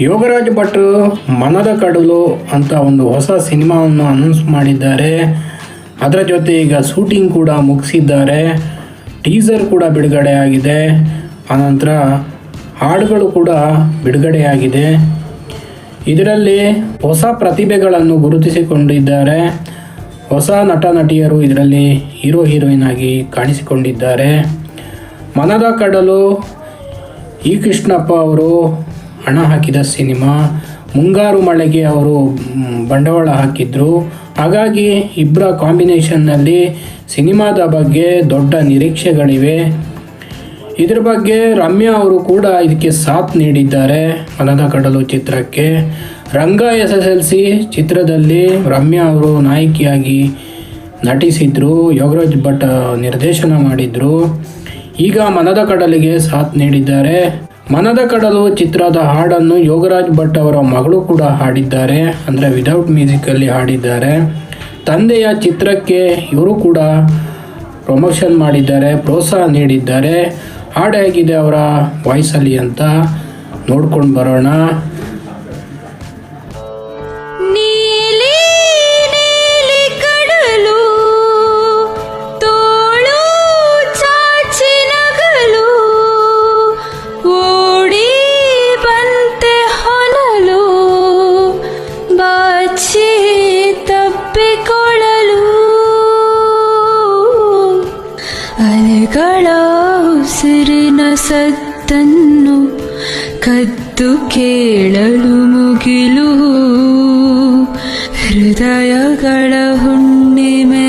ಯೋಗರಾಜ್ ಭಟ್ ಮನದ ಕಡಲು ಅಂತ ಒಂದು ಹೊಸ ಸಿನಿಮಾವನ್ನು ಅನೌನ್ಸ್ ಮಾಡಿದ್ದಾರೆ. ಅದರ ಜೊತೆ ಈಗ ಶೂಟಿಂಗ್ ಕೂಡ ಮುಗಿಸಿದ್ದಾರೆ. ಟೀಸರ್ ಕೂಡ ಬಿಡುಗಡೆ ಆಗಿದೆ. ಆನಂತರ ಹಾಡುಗಳು ಕೂಡ ಬಿಡುಗಡೆಯಾಗಿದೆ ಇದರಲ್ಲಿ ಹೊಸ ಪ್ರತಿಭೆಗಳನ್ನು ಗುರುತಿಸಿಕೊಂಡಿದ್ದಾರೆ. ಹೊಸ ನಟ ನಟಿಯರು ಇದರಲ್ಲಿ ಹೀರೋ ಹೀರೋಯಿನ್ ಆಗಿ ಕಾಣಿಸಿಕೊಂಡಿದ್ದಾರೆ. ಮನದ ಕಡಲು ಈ ಕೃಷ್ಣಪ್ಪ ಅವರು ಹಣ ಹಾಕಿದ ಸಿನಿಮಾ. ಮುಂಗಾರು ಮಳೆಗೆ ಅವರು ಬಂಡವಾಳ ಹಾಕಿದ್ರು. ಹಾಗಾಗಿ ಇಬ್ಬರ ಕಾಂಬಿನೇಷನ್ನಲ್ಲಿ ಸಿನಿಮಾದ ಬಗ್ಗೆ ದೊಡ್ಡ ನಿರೀಕ್ಷೆಗಳಿವೆ. ಇದ್ರ ಬಗ್ಗೆ ರಮ್ಯಾ ಅವರು ಕೂಡ ಇದಕ್ಕೆ ಸಾಥ್ ನೀಡಿದ್ದಾರೆ ಮನದ ಕಡಲು ಚಿತ್ರಕ್ಕೆ. Ranga S S L C ಚಿತ್ರದಲ್ಲಿ ರಮ್ಯಾ ಅವರು ನಾಯಕಿಯಾಗಿ ನಟಿಸಿದ್ರು, ಯೋಗರಾಜ್ ಭಟ್ ನಿರ್ದೇಶನ ಮಾಡಿದ್ರು. ಈಗ ಮನದ ಕಡಲಿಗೆ ಸಾಥ್ ನೀಡಿದ್ದಾರೆ. ಮನದ ಕಡಲು ಚಿತ್ರದ ಹಾಡನ್ನು ಯೋಗರಾಜ್ ಭಟ್ ಅವರ ಮಗಳು ಕೂಡ ಹಾಡಿದ್ದಾರೆ. ಅಂದರೆ ವಿದೌಟ್ ಮ್ಯೂಸಿಕಲ್ಲಿ ಹಾಡಿದ್ದಾರೆ. ತಂದೆಯ ಚಿತ್ರಕ್ಕೆ ಇವರು ಕೂಡ ಪ್ರಮೋಷನ್ ಮಾಡಿದ್ದಾರೆ, ಪ್ರೋತ್ಸಾಹ ನೀಡಿದ್ದಾರೆ. ಹಾಡು ಹೇಗಿದೆ ಅವರ ವಾಯ್ಸಲ್ಲಿ ಅಂತ ನೋಡ್ಕೊಂಡು ಬರೋಣ. ಅಲೆಗಳ ಉಸಿರಿನ ಸತ್ತನ್ನು ಕದ್ದು ಕೇಳಲು ಮುಗಿಲು. ಹೃದಯಗಳ ಹುಣ್ಣಿಮೆಗೆ